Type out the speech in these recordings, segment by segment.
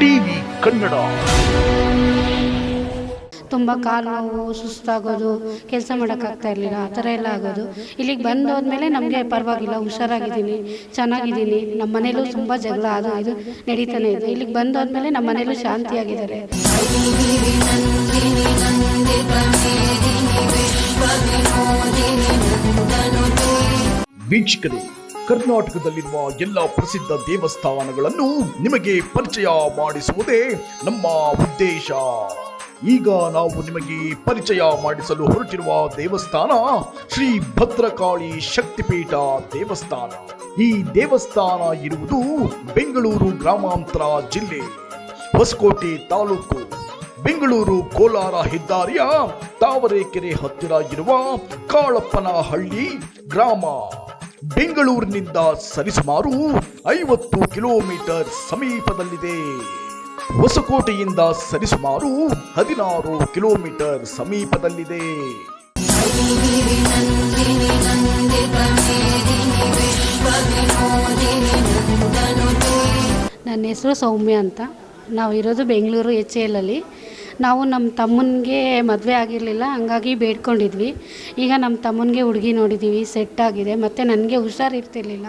TV Kannada. ತುಂಬ ಕಾಲು ನೋವು ಸುಸ್ತಾಗೋದು ಕೆಲಸ ಮಾಡೋಕ್ಕಾಗ್ತಾ ಇರಲಿಲ್ಲ ಆ ಥರ ಎಲ್ಲ ಆಗೋದು. ಇಲ್ಲಿಗೆ ಬಂದೋದ್ಮೇಲೆ ನಮಗೆ ಪರವಾಗಿಲ್ಲ ಹುಷಾರಾಗಿದ್ದೀನಿ ಚೆನ್ನಾಗಿದ್ದೀನಿ. ನಮ್ಮ ಮನೇಲೂ ತುಂಬ ಜಗಳ ಅದು ಇದು ನಡೀತಾನೆ ಇದೆ. ಇಲ್ಲಿಗೆ ಬಂದೋದ್ಮೇಲೆ ನಮ್ಮ ಮನೇಲೂ ಶಾಂತಿಯಾಗಿದ್ದಾರೆ. ವೀಕ್ಷಕರೇ ಕರ್ನಾಟಕದಲ್ಲಿರುವ ಎಲ್ಲ ಪ್ರಸಿದ್ಧ ದೇವಸ್ಥಾನಗಳನ್ನು ನಿಮಗೆ ಪರಿಚಯ ಮಾಡಿಸುವುದೇ ನಮ್ಮ ಉದ್ದೇಶ. ಈಗ ನಾವು ನಿಮಗೆ ಪರಿಚಯ ಮಾಡಿಸಲು ಹೊರಟಿರುವ ದೇವಸ್ಥಾನ ಶ್ರೀ ಭದ್ರಕಾಳಿ ಶಕ್ತಿಪೀಠ ದೇವಸ್ಥಾನ. ಈ ದೇವಸ್ಥಾನ ಇರುವುದು ಬೆಂಗಳೂರು ಗ್ರಾಮಾಂತರ ಜಿಲ್ಲೆ, ಹೊಸಕೋಟೆ ತಾಲೂಕು. ಬೆಂಗಳೂರು ಕೋಲಾರ ಹೆದ್ದಾರಿಯ ತಾವರೆಕೆರೆ ಹತ್ತಿರ ಇರುವ ಕಾಳಪ್ಪನಹಳ್ಳಿ ಗ್ರಾಮ. ಬೆಂಗಳೂರಿನಿಂದ ಸರಿಸುಮಾರು ಐವತ್ತು ಕಿಲೋಮೀಟರ್ ಸಮೀಪದಲ್ಲಿದೆ. ಹೊಸಕೋಟೆಯಿಂದ ಸರಿಸುಮಾರು ಹದಿನಾರು ಕಿಲೋಮೀಟರ್ ಸಮೀಪದಲ್ಲಿದೆ. ನನ್ನ ಹೆಸರು ಸೌಮ್ಯ ಅಂತ. ನಾವು ಇರೋದು ಬೆಂಗಳೂರು ಎಚ್ ಎಲಲ್ಲಿ ನಾವು ನಮ್ಮ ತಮ್ಮನಿಗೆ ಮದುವೆ ಆಗಿರಲಿಲ್ಲ, ಹಂಗಾಗಿ ಬೇಡ್ಕೊಂಡಿದ್ವಿ. ಈಗ ನಮ್ಮ ತಮ್ಮನಿಗೆ ಹುಡುಗಿ ನೋಡಿದ್ದೀವಿ ಸೆಟ್ ಆಗಿದೆ. ಮತ್ತು ನನಗೆ ಹುಷಾರಿರ್ತಿರ್ಲಿಲ್ಲ.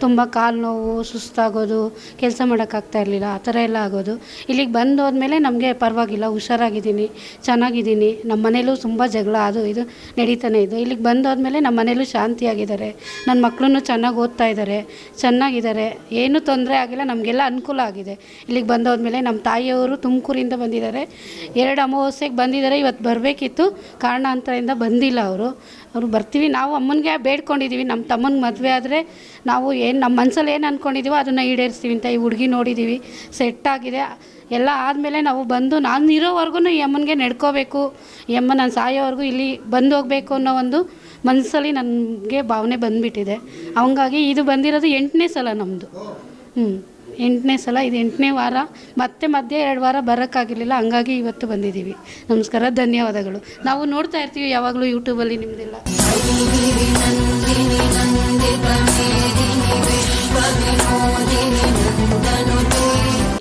ತುಂಬ ಕಾಲು ನೋವು, ಸುಸ್ತಾಗೋದು, ಕೆಲಸ ಮಾಡೋಕ್ಕಾಗ್ತಾ ಇರಲಿಲ್ಲ, ಆ ಥರ ಎಲ್ಲ ಆಗೋದು. ಇಲ್ಲಿಗೆ ಬಂದೋದ್ಮೇಲೆ ನಮಗೆ ಪರವಾಗಿಲ್ಲ, ಹುಷಾರಾಗಿದ್ದೀನಿ, ಚೆನ್ನಾಗಿದ್ದೀನಿ. ನಮ್ಮ ಮನೇಲೂ ತುಂಬ ಜಗಳ ಅದು ಇದು ನಡೀತಾನೆ ಇದು. ಇಲ್ಲಿಗೆ ಬಂದೋದ್ಮೇಲೆ ನಮ್ಮ ಮನೇಲೂ ಶಾಂತಿಯಾಗಿದ್ದಾರೆ. ನನ್ನ ಮಕ್ಕಳೂ ಚೆನ್ನಾಗಿ ಓದ್ತಾ ಇದ್ದಾರೆ, ಚೆನ್ನಾಗಿದ್ದಾರೆ. ಏನೂ ತೊಂದರೆ ಆಗಿಲ್ಲ, ನಮಗೆಲ್ಲ ಅನುಕೂಲ ಆಗಿದೆ. ಇಲ್ಲಿಗೆ ಬಂದೋದ್ಮೇಲೆ ನಮ್ಮ ತಾಯಿಯವರು ತುಮಕೂರಿಂದ ಬಂದಿದ್ದಾರೆ. ಎರಡು ಅಮಾವಾಸ್ಯೆಗೆ ಬಂದಿದ್ದಾರೆ, ಇವತ್ತು ಬರಬೇಕಿತ್ತು. ಕಾರಣಾಂತರದಿಂದ ಬಂದಿಲ್ಲ ಅವರು. ಅವರು ಬರ್ತೀವಿ. ನಾವು ಅಮ್ಮನಿಗೆ ಬೇಡ್ಕೊಂಡಿದ್ದೀವಿ ನಮ್ಮ ತಮ್ಮನ ಮದುವೆ ಆದರೆ ನಾವು ಏನು ನಮ್ಮ ಮನಸ್ಸಲ್ಲಿ ಏನು ಅಂದ್ಕೊಂಡಿದ್ದೀವೋ ಅದನ್ನು ಈಡೇರಿಸ್ತೀವಿ ಅಂತ ಈ ಹುಡುಗಿ ನೋಡಿದ್ದೀವಿ ಸೆಟ್ ಆಗಿದೆ. ಎಲ್ಲ ಆದಮೇಲೆ ನಾವು ಬಂದು ನಾನು ಇರೋವರೆಗೂ ಈ ಅಮ್ಮನಿಗೆ ನಡ್ಕೋಬೇಕು. ಈ ಅಮ್ಮ ನಾನು ಸಾಯೋವರೆಗೂ ಇಲ್ಲಿ ಬಂದು ಹೋಗಬೇಕು ಅನ್ನೋ ಒಂದು ಮನಸ್ಸಲ್ಲಿ ನನಗೆ ಭಾವನೆ ಬಂದುಬಿಟ್ಟಿದೆ. ಹಂಗಾಗಿ ಇದು ಬಂದಿರೋದು ಎಂಟನೇ ಸಲ ನಮ್ಮದು ಹ್ಞೂ ಎಂಟನೇ ಸಲ, ಇದು ಎಂಟನೇ ವಾರ, ಮತ್ತೆ ಮಧ್ಯೆ ಎರಡು ವಾರ ಬರೋಕ್ಕಾಗಿರಲಿಲ್ಲ, ಹಂಗಾಗಿ ಇವತ್ತು ಬಂದಿದ್ದೀವಿ. ನಮಸ್ಕಾರ, ಧನ್ಯವಾದಗಳು. ನಾವು ನೋಡ್ತಾ ಇರ್ತೀವಿ, ಯಾವಾಗಲೂ ಯೂಟ್ಯೂಬಲ್ಲಿ ನಿಮ್ಮದೆಲ್ಲ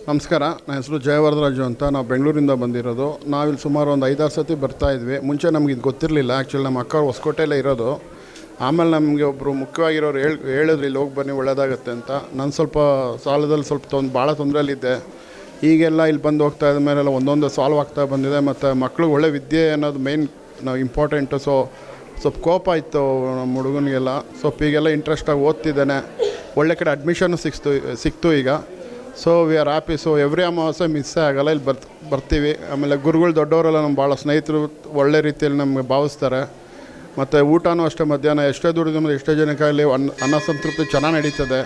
ನಮಸ್ಕಾರ ನನ್ನ ಹೆಸರು ಜಯವರದರಾಜು ಅಂತ. ನಾವು ಬೆಂಗಳೂರಿಂದ ಬಂದಿರೋದು. ನಾವಿಲ್ಲಿ ಸುಮಾರು ಒಂದು ಐದಾರು ಬರ್ತಾ ಇದ್ವಿ. ಮುಂಚೆ ನಮಗೆ ಇದು ಗೊತ್ತಿರಲಿಲ್ಲ. ಆ್ಯಕ್ಚುಲಿ ನಮ್ಮ ಅಕ್ಕ ಹೊಸಕೋಟೆಯಲ್ಲೇ ಇರೋದು. ಆಮೇಲೆ ನಮಗೆ ಒಬ್ಬರು ಮುಖ್ಯವಾಗಿರೋರು ಹೇಳಿ, ಹೇಳಿದ್ರು ಇಲ್ಲಿ ಹೋಗಿ ಬನ್ನಿ ಒಳ್ಳೆಯದಾಗತ್ತೆ ಅಂತ. ನಾನು ಸ್ವಲ್ಪ ಸಾಲದಲ್ಲಿ ಸ್ವಲ್ಪ ತೊಂದು, ಭಾಳ ತೊಂದರೆಯಲ್ಲಿದ್ದೆ. ಈಗೆಲ್ಲ ಇಲ್ಲಿ ಬಂದು ಹೋಗ್ತಾ ಇದ್ದ ಮೇಲೆಲ್ಲ ಒಂದೊಂದು ಸಾಲ್ವ್ ಆಗ್ತಾ ಬಂದಿದೆ. ಮತ್ತು ಮಕ್ಳಿಗೆ ಒಳ್ಳೆ ವಿದ್ಯೆ ಅನ್ನೋದು ಮೇಯ್ನ್ ನಾವು ಇಂಪಾರ್ಟೆಂಟು ಸೊ ಸ್ವಲ್ಪ ಕೋಪ ಇತ್ತು ನಮ್ಮ ಹುಡುಗನಿಗೆಲ್ಲ. ಸ್ವಲ್ಪ ಈಗೆಲ್ಲ ಇಂಟ್ರೆಸ್ಟಾಗಿ ಓದ್ತಿದ್ದಾನೆ. ಒಳ್ಳೆ ಕಡೆ ಅಡ್ಮಿಷನ್ನು ಸಿಕ್ತು ಸಿಕ್ತು ಈಗ. So we are happy so every ಅಮಾವಾಸ್ಯೆ ಮಿಸ್ಸೇ ಆಗಲ್ಲ. ಇಲ್ಲಿ ಬರ್ತ್, ಬರ್ತೀವಿ. ಆಮೇಲೆ ಗುರುಗಳು ದೊಡ್ಡವರೆಲ್ಲ ನಮ್ಮ ಭಾಳ ಸ್ನೇಹಿತರು, ಒಳ್ಳೆ ರೀತಿಯಲ್ಲಿ ನಮಗೆ ಭಾವಿಸ್ತಾರೆ. ಮತ್ತು ಊಟನೂ ಅಷ್ಟೇ, ಮಧ್ಯಾಹ್ನ ಎಷ್ಟೇ ದುಡಿದು ಎಷ್ಟೇ ಜನಕ್ಕಾಗಲಿ ಅನ್ನ ಅನ್ನ ಸಂತೃಪ್ತಿ ಚೆನ್ನಾಗಿ ನಡೀತದೆ.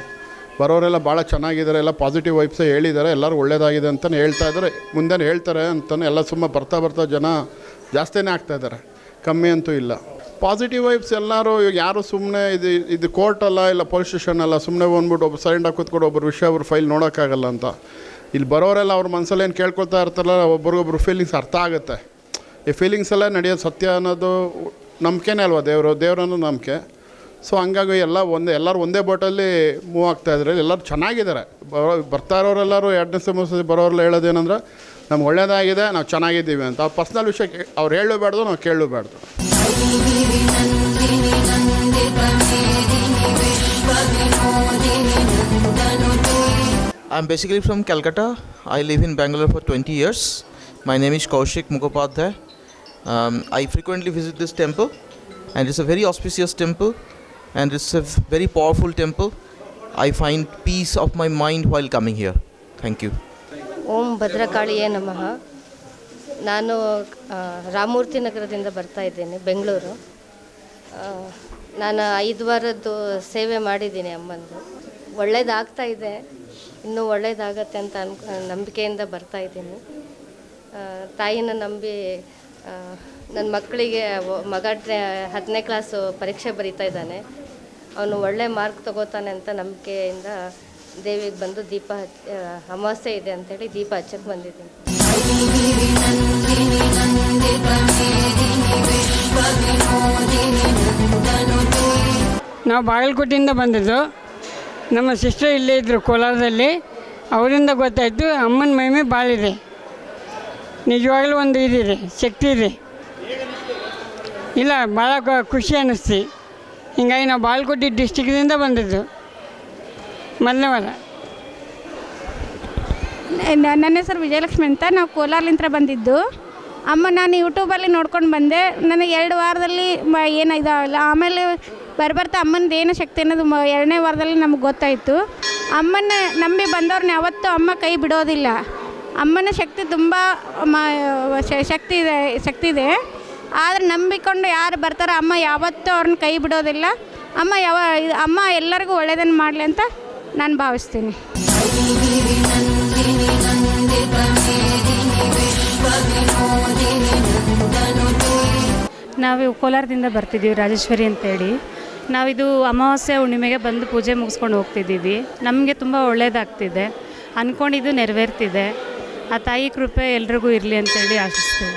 ಬರೋರೆಲ್ಲ ಭಾಳ ಚೆನ್ನಾಗಿದ್ದಾರೆ, ಎಲ್ಲ ಪಾಸಿಟಿವ್ ವೈಬ್ಸೇ ಹೇಳಿದ್ದಾರೆ, ಎಲ್ಲರೂ ಒಳ್ಳೇದಾಗಿದೆ ಅಂತಲೇ ಹೇಳ್ತಾ ಇದ್ದಾರೆ. ಮುಂದೆನೇ ಹೇಳ್ತಾರೆ ಅಂತಲೇ ಎಲ್ಲ ಸುಮ್ಮ ಬರ್ತಾ ಬರ್ತಾ ಜನ ಜಾಸ್ತಿನೇ ಆಗ್ತಾ ಇದ್ದಾರೆ. ಕಮ್ಮಿ ಅಂತೂ ಇಲ್ಲ. ಪಾಸಿಟಿವ್ ವೈಬ್ಸ್ ಎಲ್ಲರೂ, ಯಾರು ಸುಮ್ಮನೆ ಇದು ಇದು ಕೋರ್ಟ್ ಅಲ್ಲ, ಇಲ್ಲ ಪೊಲೀಸ್ ಸ್ಟೇಷನ್ ಅಲ್ಲ ಸುಮ್ಮನೆ ಬಂದ್ಬಿಟ್ಟು ಒಬ್ಬರು ಸೈಲೆಂಟಾಗಿ ಕೂತ್ಕೊಂಡು ಒಬ್ಬರು ವಿಷಯ ಅವ್ರ ಫೈಲ್ ನೋಡೋಕ್ಕಾಗಲ್ಲ ಅಂತ. ಇಲ್ಲಿ ಬರೋರೆಲ್ಲ ಅವ್ರ ಮನಸ್ಸಲ್ಲಿ ಏನು ಕೇಳ್ಕೊಳ್ತಾ ಇರ್ತಾರಲ್ಲ, ಒಬ್ರಿಗೊಬ್ರು ಫೀಲಿಂಗ್ಸ್ ಅರ್ಥ ಆಗುತ್ತೆ. ಈ ಫೀಲಿಂಗ್ಸ್ ಎಲ್ಲ ನಡೆಯೋದು ಸತ್ಯ ಅನ್ನೋದು ನಂಬಿಕೆನೇ ಅಲ್ವಾ ದೇವರು ದೇವ್ರನ್ನೋ ನಂಬಿಕೆ ಸೊ ಹಂಗಾಗಿ ಎಲ್ಲ ಒಂದೇ, ಎಲ್ಲರೂ ಒಂದೇ ಬೋಟಲ್ಲಿ ಮೂವ್ ಆಗ್ತಾ ಇದ್ರೆ ಎಲ್ಲರೂ ಚೆನ್ನಾಗಿದ್ದಾರೆ ಬರೋ, ಬರ್ತಾ ಇರೋರೆಲ್ಲರೂ ಎರಡನೇ ಸಮಸ್ಯೆ ಬರೋರೆಲ್ಲ ಹೇಳೋದೇನಂದ್ರೆ, ನಮ್ಗೆ ಒಳ್ಳೇದಾಗಿದೆ, ನಾವು ಚೆನ್ನಾಗಿದ್ದೀವಿ ಅಂತ ಪರ್ಸನಲ್ ಪರ್ಸ್ನಲ್ ವಿಷಯ ಅವ್ರು ಹೇಳಬೇಡ್ದು ನಾವು ಕೇಳಬೇಡ್ದು I'm basically from Calcutta. I live in Bangalore for 20 years. My name is Kaushik Mukhopadhyay. Um, I frequently visit this temple, and it's a very auspicious temple, and it's a very powerful temple. I find peace of my mind while coming here. Thank you. ಓಂ ಭದ್ರಕಾಳಿಯೇ ನಮಃ ನಾನು ಆ, ರಾಮಮೂರ್ತಿ ನಗರದಿಂದ ಬರ್ತಾ ಇದ್ದೇನೆ ಬೆಂಗಳೂರು ಆ, ನಾನು ಐದು ವಾರದ್ದು ಸೇವೆ ಮಾಡಿದ್ದೀನಿ ಅಮ್ಮಂದು ಒಳ್ಳೇದಾಗ್ತಾ ಇದೆ ಇನ್ನೂ ಒಳ್ಳೇದಾಗತ್ತೆ ಅಂತ ಅನ್ಕೊ ನಂಬಿಕೆಯಿಂದ ಬರ್ತಾ ಇದ್ದೀನಿ ಆ, ತಾಯಿನ ನಂಬಿ ನನ್ನ ಮಕ್ಕಳಿಗೆ ಮಗ ಹತ್ತನೇ ಕ್ಲಾಸು ಪರೀಕ್ಷೆ ಬರೀತಾ ಇದ್ದಾನೆ. ಅವನು ಒಳ್ಳೆ ಮಾರ್ಕ್ ತಗೋತಾನೆ ಅಂತ ನಂಬಿಕೆಯಿಂದ ದೇವಿಗೆ ಬಂದು ದೀಪ ಹಚ್ ಆ, ಅಮಾವಾಸ್ಯೆ ಇದೆ ಅಂತೇಳಿ ದೀಪ ಹಚ್ಚಕ್ಕೆ ಬಂದಿದ್ದೀನಿ. ನಾವು ಬಾಗಲಕೋಟೆಯಿಂದ ಬಂದಿದ್ದು. ನಮ್ಮ ಸಿಸ್ಟರ್ ಇಲ್ಲೇ ಇದ್ದರು ಕೋಲಾರದಲ್ಲಿ. ಅವರಿಂದ ಗೊತ್ತಾಯಿತು ಅಮ್ಮನ ಮಹಿಮೆ ಭಾಳಿದೆ ನಿಜವಾಗ್ಲೂ ಒಂದು ಇದಿದೆ, ಶಕ್ತಿ ಇದೆ. ಇಲ್ಲ ಭಾಳ ಖುಷಿ ಅನ್ನಿಸ್ತು. ಹಿಂಗಾಗಿ ನಾವು ಬಾಲ್ಕೋಟಿ ಡಿಸ್ಟಿಕ್ದಿಂದ ಬಂದಿದ್ದು. ಮೊದಲನೇ ನನ್ನ ಹೆಸರು ವಿಜಯಲಕ್ಷ್ಮಿ ಅಂತ, ನಾವು ಕೋಲಾರ್ಲಿಂತ್ರ ಬಂದಿದ್ದು. ಅಮ್ಮ, ನಾನು ಯೂಟ್ಯೂಬಲ್ಲಿ ನೋಡ್ಕೊಂಡು ಬಂದೆ. ನನಗೆ ಎರಡು ವಾರದಲ್ಲಿ ಏನು ಇದಾಗಲ್ಲ. ಆಮೇಲೆ ಬರ್ಬರ್ತಾ ಅಮ್ಮನದು ಏನು ಶಕ್ತಿ ಅನ್ನೋದು ಎರಡನೇ ವಾರದಲ್ಲಿ ನಮ್ಗೆ ಗೊತ್ತಾಯಿತು. ಅಮ್ಮನ ನಂಬಿ ಬಂದವ್ರನ್ನ ಯಾವತ್ತೂ ಅಮ್ಮ ಕೈ ಬಿಡೋದಿಲ್ಲ. ಅಮ್ಮನ ಶಕ್ತಿ ತುಂಬ ಶಕ್ತಿ ಇದೆ ಶಕ್ತಿ ಇದೆ. ಆದರೆ ನಂಬಿಕೊಂಡು ಯಾರು ಬರ್ತಾರೋ ಅಮ್ಮ ಯಾವತ್ತೂ ಅವ್ರನ್ನ ಕೈ ಬಿಡೋದಿಲ್ಲ. ಅಮ್ಮ ಯಾವ, ಅಮ್ಮ ಎಲ್ಲರಿಗೂ ಒಳ್ಳೆಯದನ್ನು ಮಾಡಲಿ ಅಂತ ನಾನು ಭಾವಿಸ್ತೀನಿ. ನಾವು ಕೋಲಾರದಿಂದ ಬರ್ತಿದ್ದೀವಿ ರಾಜೇಶ್ವರಿ ಅಂತೇಳಿ. ನಾವಿದು ಅಮಾವಾಸ್ಯೆ ಹುಣ್ಣಿಮೆಗೆ ಬಂದು ಪೂಜೆ ಮುಗಿಸ್ಕೊಂಡು ಹೋಗ್ತಿದ್ದೀವಿ. ನಮಗೆ ತುಂಬ ಒಳ್ಳೆಯದಾಗ್ತಿದೆ ಅಂದ್ಕೊಂಡಿದ್ದು ನೆರವೇರ್ತಿದೆ. ಆ ತಾಯಿ ಕೃಪೆ ಎಲ್ರಿಗೂ ಇರಲಿ ಅಂತೇಳಿ ಆಶಿಸ್ತೀವಿ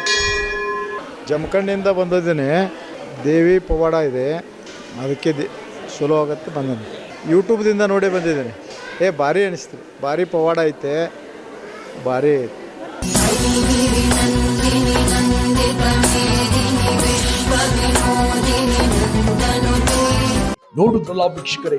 ಜಮಖಂಡಿಯಿಂದ ಬಂದಿದ್ದೀನಿ. ದೇವಿ ಪವಾಡ ಇದೆ. ಅದಕ್ಕೆ ದೇ ಚಲೋ ಆಗತ್ತೆ ಬಂದಿದ್ದೀನಿ ಯೂಟ್ಯೂಬ್ದಿಂದ ನೋಡಿ ಬಂದಿದ್ದೀನಿ. ಏ ಭಾರಿ ಅನಿಸ್ತು. ಭಾರಿ ಪವಾಡ ಐತೆ. ಭಾರಿ ಐತೆ. ನೋಡುತ್ತಲ್ಲ ವೀಕ್ಷಕರೇ